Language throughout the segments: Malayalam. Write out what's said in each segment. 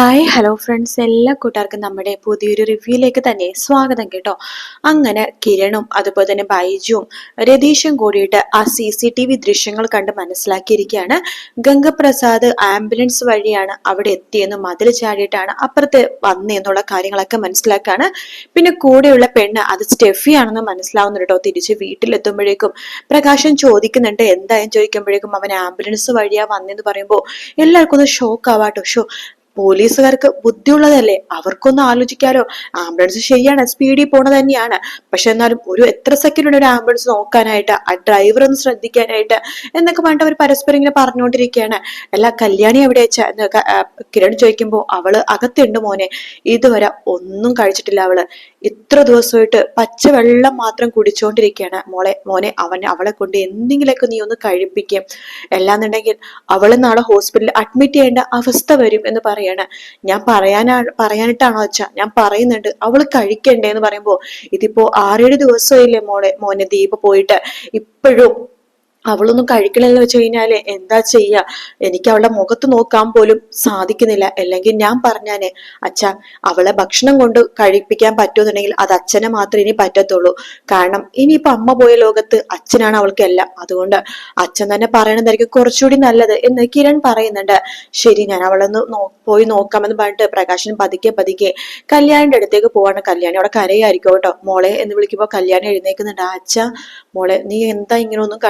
ഹായ് ഹലോ ഫ്രണ്ട്സ് എല്ലാ കൂട്ടുകാർക്കും നമ്മുടെ പുതിയൊരു റിവ്യൂയിലേക്ക് തന്നെ സ്വാഗതം കേട്ടോ. അങ്ങനെ കിരണും അതുപോലെ തന്നെ ബൈജുവും രതീഷും കൂടിയിട്ട് ആ സി സി ടി വി ദൃശ്യങ്ങൾ കണ്ട് മനസ്സിലാക്കിയിരിക്കുകയാണ്. ഗംഗപ്രസാദ് ആംബുലൻസ് വഴിയാണ് അവിടെ എത്തിയെന്ന് മതിൽ ചാടിയിട്ടാണ് അപ്പുറത്ത് വന്നതെന്നുള്ള കാര്യങ്ങളൊക്കെ മനസ്സിലാക്കാണ്. പിന്നെ കൂടെയുള്ള പെണ്ണ് അത് സ്റ്റെഫി ആണെന്ന് മനസ്സിലാവുന്നു കേട്ടോ. തിരിച്ച് വീട്ടിലെത്തുമ്പോഴേക്കും പ്രകാശം ചോദിക്കുന്നുണ്ട് എന്തായാലും ചോദിക്കുമ്പോഴേക്കും അവൻ ആംബുലൻസ് വഴിയാ വന്നെന്ന് പറയുമ്പോൾ എല്ലാവർക്കും ഒന്ന് ഷോക്ക് ആവാട്ടോ ഷോ പോലീസുകാർക്ക് ബുദ്ധിയുള്ളതല്ലേ? അവർക്കൊന്ന് ആലോചിക്കാലോ. ആംബുലൻസ് ശരിയാണ് സ്പീഡിൽ പോണത് തന്നെയാണ്. പക്ഷെ എന്നാലും ഒരു എത്ര സെക്കൻഡ് ഒരു ആംബുലൻസ് നോക്കാനായിട്ട് ആ ഡ്രൈവർ ഒന്ന് ശ്രദ്ധിക്കാനായിട്ട് എന്നൊക്കെ പറഞ്ഞിട്ട് അവർ പരസ്പരം ഇങ്ങനെ പറഞ്ഞുകൊണ്ടിരിക്കുകയാണ്. അല്ല കല്യാണി എവിടെ വെച്ചാ എന്നൊക്കെ കിരൺ ചോദിക്കുമ്പോൾ അവൾ അകത്തുണ്ട് മോനെ. ഇതുവരെ ഒന്നും കഴിച്ചിട്ടില്ല അവൾ. ഇത്ര ദിവസമായിട്ട് പച്ചവെള്ളം മാത്രം കുടിച്ചുകൊണ്ടിരിക്കുകയാണ് മോളെ മോനെ അവൻ അവളെ കൊണ്ട് എന്തെങ്കിലുമൊക്കെ നീ ഒന്ന് കഴിപ്പിക്കും. അല്ലാന്നുണ്ടെങ്കിൽ അവളെ നാളെ ഹോസ്പിറ്റലിൽ അഡ്മിറ്റ് ചെയ്യേണ്ട അവസ്ഥ വരും എന്ന് പറയാണ് ഞാൻ പറയാനാ പറയാനിട്ടാണോ വെച്ചാ ഞാൻ പറയുന്നുണ്ട് അവൾ കഴിക്കണ്ടേ എന്ന് പറയുമ്പോ ഇതിപ്പോ ആറേഴ് ദിവസമായില്ലേ മോളെ മോനെ ദീപ പോയിട്ട് ഇപ്പോഴും അവളൊന്നും കഴിക്കണില്ലെന്ന് വെച്ച് കഴിഞ്ഞാൽ എന്താ ചെയ്യാ? എനിക്ക് അവളുടെ മുഖത്ത് നോക്കാൻ പോലും സാധിക്കുന്നില്ല. അല്ലെങ്കിൽ ഞാൻ പറഞ്ഞാനെ അച്ഛ അവളെ ഭക്ഷണം കൊണ്ട് കഴിപ്പിക്കാൻ പറ്റുമെന്നുണ്ടെങ്കിൽ അത് അച്ഛനെ മാത്രമേ ഇനി പറ്റത്തുള്ളൂ. കാരണം ഇനിയിപ്പോ അമ്മ പോയ ലോകത്ത് അച്ഛനാണ് അവൾക്ക് എല്ലാം. അതുകൊണ്ട് അച്ഛൻ തന്നെ പറയണതായിരിക്കും കുറച്ചുകൂടി നല്ലത് എന്ന് കിരൺ പറയുന്നുണ്ട്. ശരി ഞാൻ അവളൊന്ന് പോയി നോക്കാമെന്ന് പറഞ്ഞിട്ട് പ്രകാശൻ പതുക്കെ പതുക്കെ കല്യാണിന്റെ അടുത്തേക്ക് പോവാണ്. കല്യാണി അവിടെ കരയായിരിക്കും കേട്ടോ. മോളെ എന്ന് വിളിക്കുമ്പോൾ കല്യാണി എഴുന്നേക്കുന്നുണ്ട്. "ആ, അച്ഛ മോളെ നീ എന്താ ഇങ്ങനെ ഒന്നും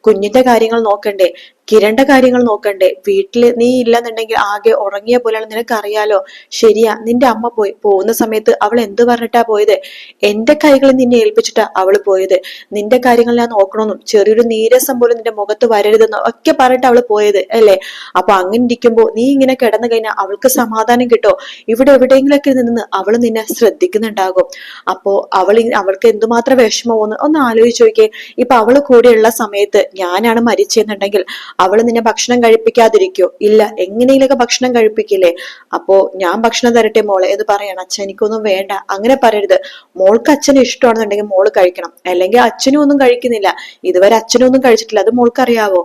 കുഞ്ഞിന്റെ കാര്യങ്ങൾ നോക്കണ്ടേ? കിരണ്ട കാര്യങ്ങൾ നോക്കണ്ടേ. വീട്ടിൽ നീ ഇല്ലെന്നുണ്ടെങ്കിൽ ആകെ ഉറങ്ങിയ പോലെയാണ്. നിനക്കറിയാലോ? ശരിയാ നിന്റെ അമ്മ പോയി. പോകുന്ന സമയത്ത് അവൾ എന്ത് പറഞ്ഞിട്ടാ പോയത്? എന്റെ കൈകളിൽ നിന്നെ ഏൽപ്പിച്ചിട്ടാ അവൾ പോയത്. നിന്റെ കാര്യങ്ങൾ ഞാൻ നോക്കണമെന്നും ചെറിയൊരു നീരസം പോലും നിന്റെ മുഖത്ത് വരരുതെന്നും ഒക്കെ പറഞ്ഞിട്ട് അവൾ പോയത് അല്ലേ? അപ്പൊ അങ്ങനെ ഇരിക്കുമ്പോ നീ ഇങ്ങനെ കിടന്നു കഴിഞ്ഞാൽ അവൾക്ക് സമാധാനം കിട്ടോ? ഇവിടെ എവിടെയെങ്കിലൊക്കെ നിന്ന് അവൾ നിന്നെ ശ്രദ്ധിക്കുന്നുണ്ടാകും. അപ്പോ അവൾ അവൾക്ക് എന്തുമാത്രം വിഷമമോന്ന് ഒന്ന് ആലോചിച്ച് നോക്കിയേ. ഇപ്പൊ അവൾ കൂടെയുള്ള സമയത്ത് ഞാനാണ് മരിച്ചെന്നുണ്ടെങ്കിൽ അവൾ നിന്നെ ഭക്ഷണം കഴിപ്പിക്കാതിരിക്കോ? ഇല്ല എങ്ങനെയൊക്കെ ഭക്ഷണം കഴിപ്പിക്കില്ലേ? അപ്പോ ഞാൻ ഭക്ഷണം തരട്ടെ മോളെ എന്ന് പറയണം. അച്ഛൻ എനിക്കൊന്നും വേണ്ട. അങ്ങനെ പറയരുത്. മോൾക്ക് അച്ഛന് ഇഷ്ടമാണെന്നുണ്ടെങ്കിൽ മോൾ കഴിക്കണം. അല്ലെങ്കിൽ അച്ഛനും ഒന്നും കഴിക്കുന്നില്ല. ഇതുവരെ അച്ഛനും ഒന്നും കഴിച്ചിട്ടില്ല. അത് മോൾക്ക് അറിയാവോ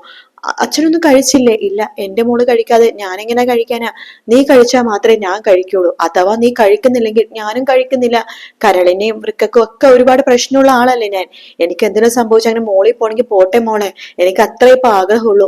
അച്ഛനൊന്നും കഴിച്ചില്ലേ? ഇല്ല എന്റെ മോൾ കഴിക്കാതെ ഞാൻ എങ്ങനെ കഴിക്കാനാ? നീ കഴിച്ചാൽ മാത്രമേ ഞാൻ കഴിക്കുള്ളൂ. അഥവാ നീ കഴിക്കുന്നില്ലെങ്കിൽ ഞാനും കഴിക്കുന്നില്ല. കരളിനെയും വൃക്കക്കും ഒക്കെ ഒരുപാട് പ്രശ്നമുള്ള ആളല്ലേ ഞാൻ. എനിക്ക് എന്തെങ്കിലും സംഭവിച്ചാൽ അങ്ങനെ മോളിൽ പോണെങ്കിൽ പോട്ടെ മോളെ. എനിക്ക് അത്രേ ഇപ്പൊ ആഗ്രഹമുള്ളൂ.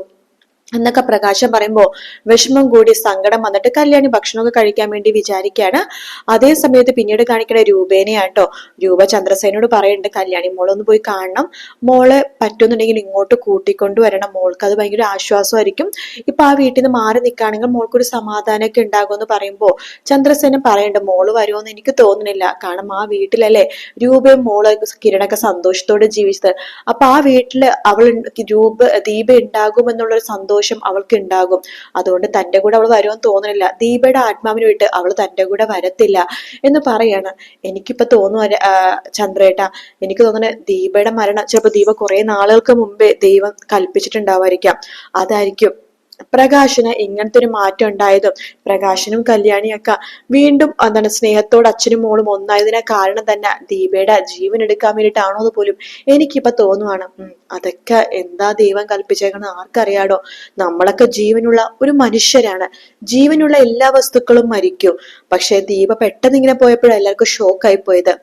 എന്നൊക്കെ പ്രകാശം പറയുമ്പോൾ വിഷമം കൂടി സങ്കടം വന്നിട്ട് കല്യാണി ഭക്ഷണമൊക്കെ കഴിക്കാൻ വേണ്ടി വിചാരിക്കുകയാണ്. അതേ സമയത്ത് പിന്നീട് കാണിക്കുന്ന രൂപേനെയാട്ടോ. രൂപ ചന്ദ്രസേനോട് പറയുന്നുണ്ട് കല്യാണി മോളൊന്ന് പോയി കാണണം. മോളെ പറ്റുന്നുണ്ടെങ്കിൽ ഇങ്ങോട്ട് കൂട്ടിക്കൊണ്ടു വരണം മോൾക്ക് അത് ഭയങ്കര ആശ്വാസമായിരിക്കും. ഇപ്പൊ ആ വീട്ടിൽ നിന്ന് മാറി നിൽക്കുകയാണെങ്കിൽ മോൾക്കൊരു സമാധാനമൊക്കെ ഉണ്ടാകുമെന്ന് പറയുമ്പോൾ ചന്ദ്രസേന പറയണ്ട മോൾ വരുമെന്ന് എനിക്ക് തോന്നുന്നില്ല. കാരണം ആ വീട്ടിലല്ലേ രൂപയും മോൾ കിരണൊക്കെ സന്തോഷത്തോടെ ജീവിച്ചത്. അപ്പൊ ആ വീട്ടിൽ അവൾ രൂപ ദീപ ഉണ്ടാകുമെന്നുള്ളൊരു സന്തോഷം അവൾക്ക് ഉണ്ടാകും അതുകൊണ്ട് തന്റെ കൂടെ അവൾ വരുമെന്ന് തോന്നുന്നില്ല. ദീപയുടെ ആത്മാവിന് വിട്ട് അവൾ തന്റെ കൂടെ വരത്തില്ല എന്ന് പറയാണ്. എനിക്കിപ്പോ തോന്നുന്നു ആ, ചന്ദ്രേട്ട എനിക്ക് തോന്നുന്നത് ദീപയുടെ മരണം ചിലപ്പോൾ ദീപ കുറേ നാളുകൾക്ക് മുമ്പേ ദൈവം കൽപ്പിച്ചിട്ടുണ്ടാവായിരിക്കാം. അതായിരിക്കും. പ്രകാശന് ഇങ്ങനത്തെ ഒരു മാറ്റം ഉണ്ടായതും പ്രകാശനും കല്യാണിയൊക്കെ വീണ്ടും എന്താണ് സ്നേഹത്തോട് അച്ഛനും മോളും ഒന്നായതിനെ കാരണം തന്നെ ദീപയുടെ ജീവൻ എടുക്കാൻ വേണ്ടിയിട്ടാണോ എന്ന് പോലും എനിക്കിപ്പോ തോന്നുവാണ്. അതൊക്കെ എന്താ ദൈവം കൽപ്പിച്ചേക്കണം ആർക്കറിയാടോ? നമ്മളൊക്കെ ജീവനുള്ള ഒരു മനുഷ്യരാണ്. ജീവനുള്ള എല്ലാ വസ്തുക്കളും മരിക്കും. പക്ഷെ ദീപ പെട്ടെന്ന് ഇങ്ങനെ പോയപ്പോഴാണ് എല്ലാവർക്കും ഷോക്കായി പോയത്.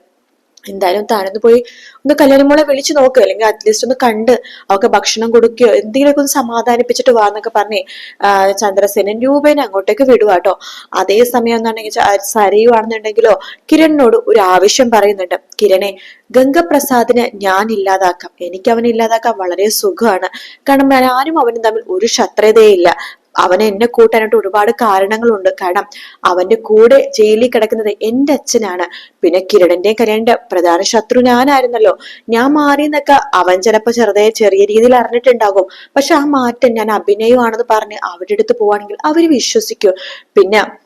എന്തായാലും താനൊന്ന് പോയി ഒന്ന് കല്യാണം മോളെ വിളിച്ചു നോക്കുക അല്ലെങ്കിൽ അറ്റ്ലീസ്റ്റ് ഒന്ന് കണ്ട് അവൾക്ക് ഭക്ഷണം കൊടുക്കുകയോ എന്തെങ്കിലുമൊക്കെ ഒന്ന് സമാധാനിപ്പിച്ചിട്ട് വാ എന്നൊക്കെ പറഞ്ഞേ ചന്ദ്രസേനൻ രൂപേനെ അങ്ങോട്ടേക്ക് വിടുക കേട്ടോ അതേ സമയം എന്നാണെങ്കിൽ സരയുവാണെന്നുണ്ടെങ്കിലോ കിരണിനോട് ഒരു ആവശ്യം പറയുന്നുണ്ട്. കിരണെ ഗംഗപ്രസാദിനെ ഞാൻ ഇല്ലാതാക്കാം. എനിക്ക് അവനെ ഇല്ലാതാക്കാൻ വളരെ സുഖമാണ്. കാരണം ആരും അവനും തമ്മിൽ ഒരു ശത്രുതയില്ല. അവനെ എന്നെ കൂട്ടാനായിട്ട് ഒരുപാട് കാരണങ്ങളുണ്ട്. കാരണം അവന്റെ കൂടെ ജയിലിൽ കിടക്കുന്നത് എന്റെ അച്ഛനാണ്. പിന്നെ കിരടന്റെ കല്യാണിന്റെ പ്രധാന ശത്രു ഞാനായിരുന്നല്ലോ. ഞാൻ മാറിയെന്നൊക്കെ അവൻ ചിലപ്പോ ചെറുതായ ചെറിയ രീതിയിൽ അറിഞ്ഞിട്ടുണ്ടാകും. പക്ഷെ ആ മാറ്റം ഞാൻ അഭിനയമാണെന്ന് പറഞ്ഞ് അവരുടെ അടുത്ത് പോവാണെങ്കിൽ അവർ വിശ്വസിക്കും. പിന്നെ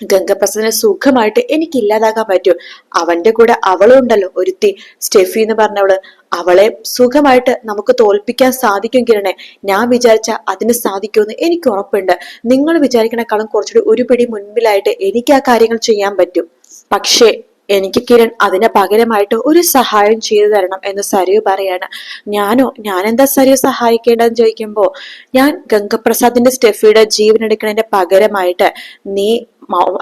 ഗംഗപ്രസാദിനെ സുഖമായിട്ട് എനിക്ക് ഇല്ലാതാക്കാൻ പറ്റും. അവന്റെ കൂടെ അവളും ഉണ്ടല്ലോ ഒരുത്തി. സ്റ്റെഫി എന്ന് പറഞ്ഞവൾ അവളെ സുഖമായിട്ട് നമുക്ക് തോൽപ്പിക്കാൻ സാധിക്കും കിരണേ. ഞാൻ വിചാരിച്ച അതിന് സാധിക്കുമെന്ന് എനിക്ക് ഉറപ്പുണ്ട്. നിങ്ങൾ വിചാരിക്കണേക്കാളും കുറച്ചുകൂടി ഒരു പിടി മുൻപിലായിട്ട് എനിക്ക് ആ കാര്യങ്ങൾ ചെയ്യാൻ പറ്റും. പക്ഷേ എനിക്ക് കിരൺ അതിന് പകരമായിട്ട് ഒരു സഹായം ചെയ്തു തരണം എന്ന് സരയു പറയാണ്. ഞാനോ ഞാൻ എന്താ സരയു സഹായിക്കേണ്ടതെന്ന് ചോദിക്കുമ്പോ ഞാൻ ഗംഗപ്രസാദിന്റെ സ്റ്റെഫിയുടെ ജീവൻ എടുക്കുന്നതിന്റെ പകരമായിട്ട് നീ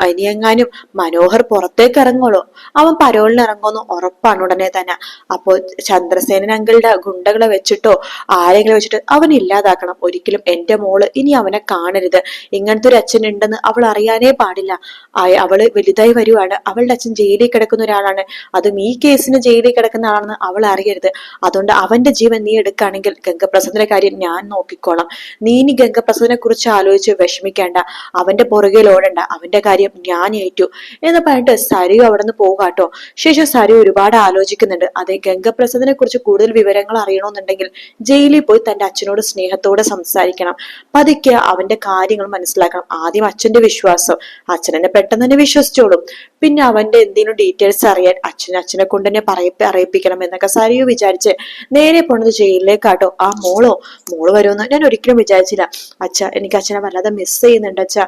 ഇനിയെങ്ങാനും മനോഹർ പുറത്തേക്ക് ഇറങ്ങുള്ളൂ അവൻ പരോളിന് ഇറങ്ങുമെന്ന് ഉറപ്പാണ് ഉടനെ തന്നെ. അപ്പോ ചന്ദ്രസേനൻ അങ്കിളുടെ ഗുണ്ടകളെ വെച്ചിട്ടോ ആരെങ്കിലും വെച്ചിട്ട് അവൻ ഇല്ലാതാക്കണം. ഒരിക്കലും എന്റെ മോൾ ഇനി അവനെ കാണരുത്. ഇങ്ങനത്തെ ഒരു അച്ഛൻ ഉണ്ടെന്ന് അവൾ അറിയാനേ പാടില്ല. അവൾ വലുതായി വരുവാണ്. അവളുടെ അച്ഛൻ ജയിലിൽ കിടക്കുന്ന ഒരാളാണ്. അതും ഈ കേസിന് ജയിലിൽ കിടക്കുന്ന ആളാണെന്ന് അവൾ അറിയരുത്. അതുകൊണ്ട് അവന്റെ ജീവൻ നീ എടുക്കുകയാണെങ്കിൽ ഗംഗപ്രസാദിന്റെ കാര്യം ഞാൻ നോക്കിക്കോളാം. നീ ഇനി ഗംഗപ്രസാദിനെ കുറിച്ച് ആലോചിച്ച് വിഷമിക്കേണ്ട. അവന്റെ പുറകിൽ ഓടണ്ട അവന്റെ കാര്യം ഞാൻ ഏറ്റു. എന്ന് പറഞ്ഞിട്ട് സരു അവിടെ നിന്ന് പോകാട്ടോ ശേഷം സരു ഒരുപാട് ആലോചിക്കുന്നുണ്ട്. അതെ ഗംഗപ്രസാദിനെ കുറിച്ച് കൂടുതൽ വിവരങ്ങൾ അറിയണമെന്നുണ്ടെങ്കിൽ ജയിലിൽ പോയി തന്റെ അച്ഛനോട് സ്നേഹത്തോടെ സംസാരിക്കണം. പതുക്കെ അവന്റെ കാര്യങ്ങൾ മനസ്സിലാക്കണം. ആദ്യം അച്ഛന്റെ വിശ്വാസം. അച്ഛനെ പെട്ടെന്ന് തന്നെ വിശ്വസിച്ചോളും. പിന്നെ അവന്റെ എന്തെങ്കിലും ഡീറ്റെയിൽസ് അറിയാൻ അച്ഛൻ അച്ഛനെ കൊണ്ട് തന്നെ പറയ അറിയിപ്പിക്കണം എന്നൊക്കെ സരിയു വിചാരിച്ച് നേരെ പോണത് ജയിലിലേക്കാട്ടോ. ആ മോളോ? മോൾ വരുമെന്ന് ഞാൻ ഒരിക്കലും വിചാരിച്ചില്ല. അച്ഛ എനിക്ക് അച്ഛനെ വല്ലാതെ മിസ് ചെയ്യുന്നുണ്ട് അച്ഛ.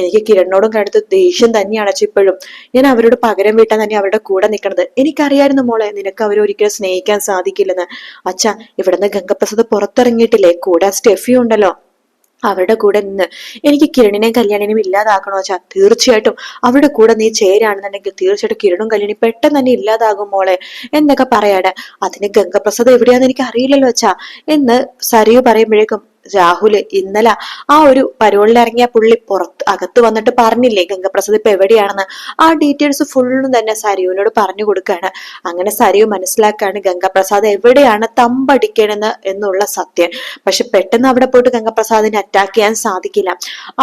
എനിക്ക് കിരണിനോടും കടുത്ത് ദേഷ്യം തന്നെയാണ് അച്ഛ ഇപ്പോഴും. ഞാൻ അവരോട് പകരം വീട്ടാൻ തന്നെ അവരുടെ കൂടെ നിൽക്കണത് എനിക്കറിയായിരുന്നു മോളെ നിനക്ക് അവരെ അവരൊരിക്കലും സ്നേഹിക്കാൻ സാധിക്കില്ലെന്ന്. അച്ഛ ഇവിടുന്ന് ഗംഗപ്രസാദ് പുറത്തിറങ്ങിയിട്ടില്ലേ? കൂടെ സ്റ്റെഫി ഉണ്ടല്ലോ. അവരുടെ കൂടെ നിന്ന് എനിക്ക് കിരണിനെയും കല്യാണിനെയും ഇല്ലാതാക്കണോ വെച്ചാൽ തീർച്ചയായിട്ടും അവരുടെ കൂടെ നീ ചേരാണെന്നുണ്ടെങ്കിൽ തീർച്ചയായിട്ടും കിരണും കല്യാണി പെട്ടെന്ന് തന്നെ ഇല്ലാതാകും മോളെ എന്നൊക്കെ പറയാടെ. അതിന് ഗംഗപ്രസാദ് എവിടെയാന്ന് എനിക്ക് അറിയില്ലല്ലോ വെച്ചാ എന്ന് സരിയു പറയുമ്പോഴേക്കും രാഹുൽ ഇന്നലെ ആ ഒരു പരോളിലിറങ്ങിയ പുള്ളി പുറത്ത് അകത്ത് വന്നിട്ട് പറഞ്ഞില്ലേ ഗംഗപ്രസാദ് ഇപ്പൊ എവിടെയാണെന്ന്? ആ ഡീറ്റെയിൽസ് ഫുള്ളും തന്നെ സരിയുവിനോട് പറഞ്ഞു കൊടുക്കുകയാണ് അങ്ങനെ സരിയു മനസ്സിലാക്കാണ് ഗംഗപ്രസാദ് എവിടെയാണ് തമ്പടിക്കണെന്ന് എന്നുള്ള സത്യം. പക്ഷെ പെട്ടെന്ന് അവിടെ പോയിട്ട് ഗംഗപ്രസാദിനെ അറ്റാക്ക് ചെയ്യാൻ സാധിക്കില്ല.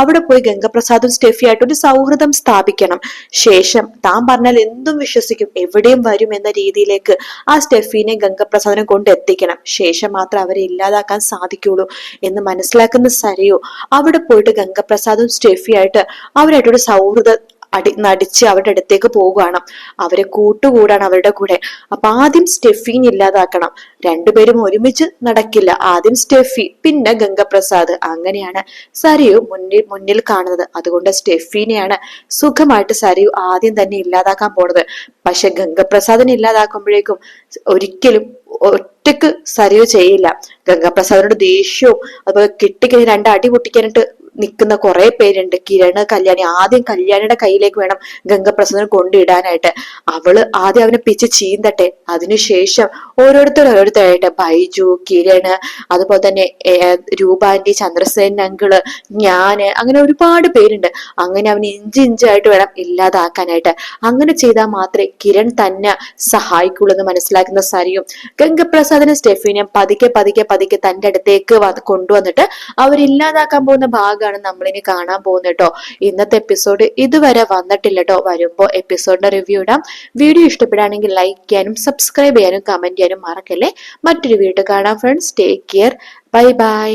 അവിടെ പോയി ഗംഗപ്രസാദും സ്റ്റെഫിയായിട്ട് ഒരു സൗഹൃദം സ്ഥാപിക്കണം. ശേഷം താൻ പറഞ്ഞാൽ എന്തും വിശ്വസിക്കും എവിടെയും വരും എന്ന രീതിയിലേക്ക് ആ സ്റ്റെഫിനെ ഗംഗപ്രസാദിനെ കൊണ്ട് എത്തിക്കണം. ശേഷം മാത്രം അവരെ ഇല്ലാതാക്കാൻ സാധിക്കുള്ളൂ എന്ന് മനസ്സിലാക്കുന്ന സരയോ അവിടെ പോയിട്ട് ഗംഗപ്രസാദും സ്റ്റെഫിയായിട്ട് അവരായിട്ടൊരു സൗഹൃദ അടി നടിച്ച് അവരുടെ അടുത്തേക്ക് പോകുകയാണ് അവരെ കൂട്ടുകൂടാണ് അവരുടെ കൂടെ. അപ്പൊ ആദ്യം സ്റ്റെഫീൻ ഇല്ലാതാക്കണം. രണ്ടുപേരും ഒരുമിച്ച് നടക്കില്ല. ആദ്യം സ്റ്റെഫി പിന്നെ ഗംഗപ്രസാദ്. അങ്ങനെയാണ് സരിയു മുന്നിൽ മുന്നിൽ കാണുന്നത്. അതുകൊണ്ട് സ്റ്റെഫീനെയാണ് സുഖമായിട്ട് സരിയു ആദ്യം തന്നെ ഇല്ലാതാക്കാൻ പോണത്. പക്ഷെ ഗംഗപ്രസാദിനെ ഇല്ലാതാക്കുമ്പോഴേക്കും ഒരിക്കലും ഒറ്റയ്ക്ക് സരിയു ചെയ്യില്ല. ഗംഗാപ്രസാദിനോട് ദേഷ്യവും അതുപോലെ കിട്ടിക്കഴിഞ്ഞ് രണ്ട് അടി പൊട്ടിക്കാനായിട്ട് നിൽക്കുന്ന കുറെ പേരുണ്ട്. കിരണ് കല്യാണി. ആദ്യം കല്യാണിയുടെ കയ്യിലേക്ക് വേണം ഗംഗപ്രസാദിനെ കൊണ്ടിടാനായിട്ട് അവൾ ആദ്യം അവനെ പിച്ച് ചീന്തട്ടെ. അതിനുശേഷം ഓരോരുത്തർ ഓരോരുത്തരായിട്ട് ബൈജു കിരണ് അതുപോലെ തന്നെ രൂപാന്റി ചന്ദ്രസേൻ അങ്കിൾ ഞാൻ അങ്ങനെ ഒരുപാട് പേരുണ്ട്. അങ്ങനെ അവന് ഇഞ്ചി ഇഞ്ചായിട്ട് വേണം ഇല്ലാതാക്കാനായിട്ട്. അങ്ങനെ ചെയ്താൽ മാത്രമേ കിരൺ തന്നെ സഹായിക്കുള്ളൂ എന്ന് മനസ്സിലാക്കുന്ന സരിയും ഗംഗപ്രസാദിനെ സ്റ്റെഫിനെയും പതുക്കെ പതുക്കെ പതുക്കെ തന്റെ അടുത്തേക്ക് കൊണ്ടുവന്നിട്ട് അവരില്ലാതാക്കാൻ പോകുന്ന ഭാഗം ഭാഗമാണ് നമ്മളിനി കാണാൻ പോകുന്നത് കേട്ടോ. ഇന്നത്തെ എപ്പിസോഡ് ഇതുവരെ വന്നിട്ടില്ല കേട്ടോ. വരുമ്പോൾ എപ്പിസോഡിന്റെ റിവ്യൂ ഇടാം. വീഡിയോ ഇഷ്ടപ്പെടുകയാണെങ്കിൽ ലൈക്ക് ചെയ്യാനും സബ്സ്ക്രൈബ് ചെയ്യാനും കമന്റ് ചെയ്യാനും മറക്കല്ലേ. മറ്റൊരു വീഡിയോ കാണാം friends take care bye bye